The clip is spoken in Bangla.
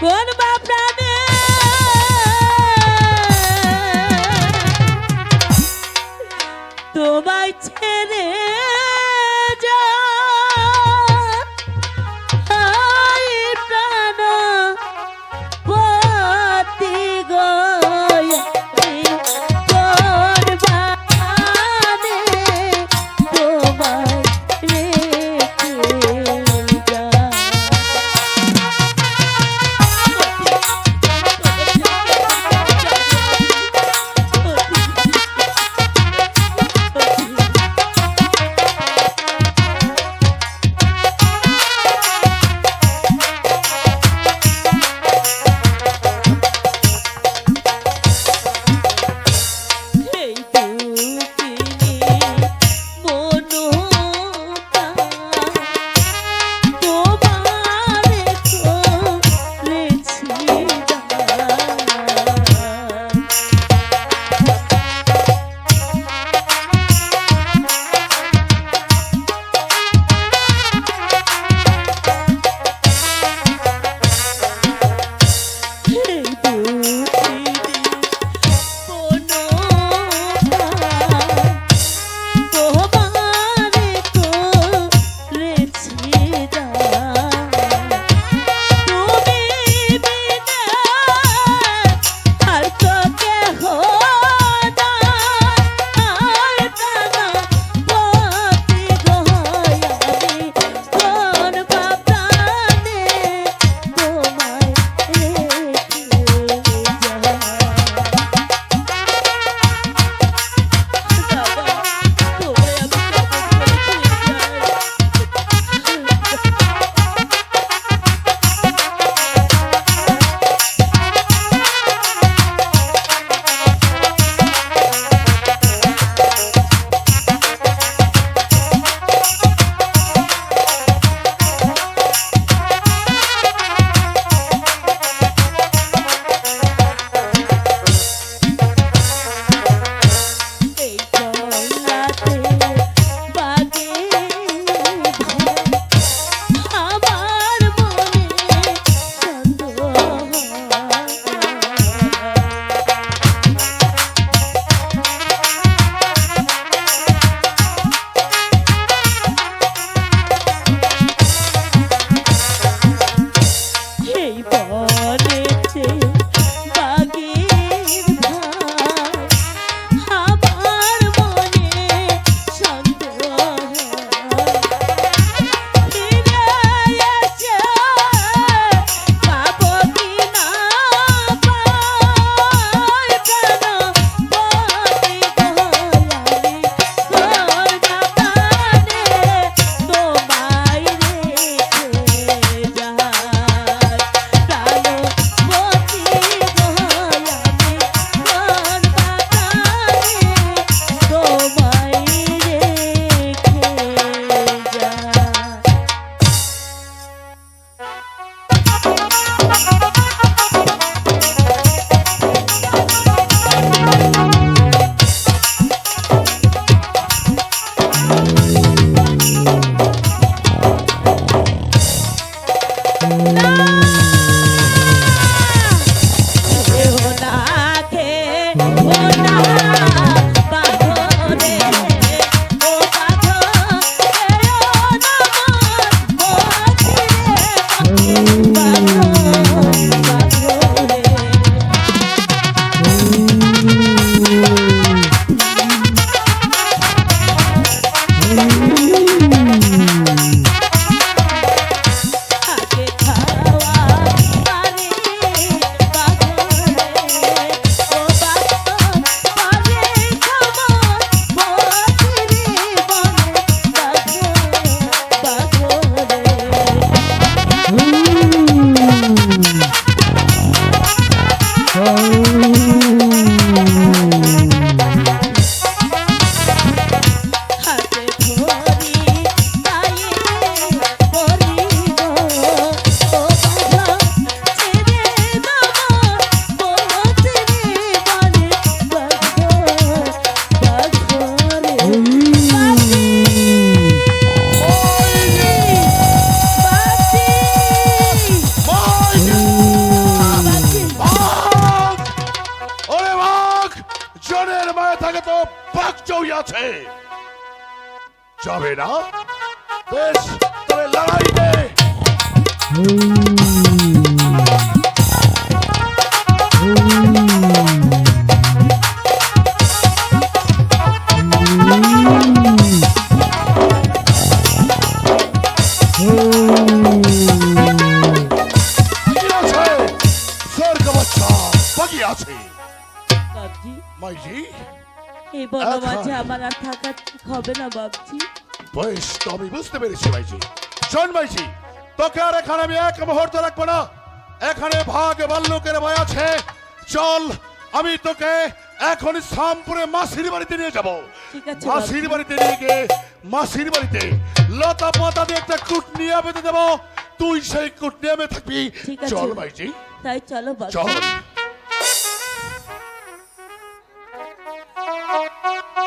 কোন বা প্রাণে Oh, no. আছে। যাবে না? বেশ তবে লড়াই দে আছে। মাইজি এই আচ্ছা। আমার আর থাকা ঠিক হবে না বাবজি বেশ তো আমি বুঝতে পেরেছি ভাইজি। শোন ভাইজি তোকে আর এখানে আমি এক মুহূর্ত রাখব না। এখানে ভাগ বাল্যকের ভয় আছে। চল আমি তোকে এখন শ্যামপুরে মাসির বাড়িতে নিয়ে যাব। ঠিক আছে, মাসির বাড়িতে নিয়ে গিয়ে মাসির বাড়িতে লতা পাতা দিয়ে একটা কুটনিয়া বেঁধে দেবো। তুই সেই কুটনিয়ামে থাকবি। ঠিক আছে। চল ভাইজি। তাই চলো চল।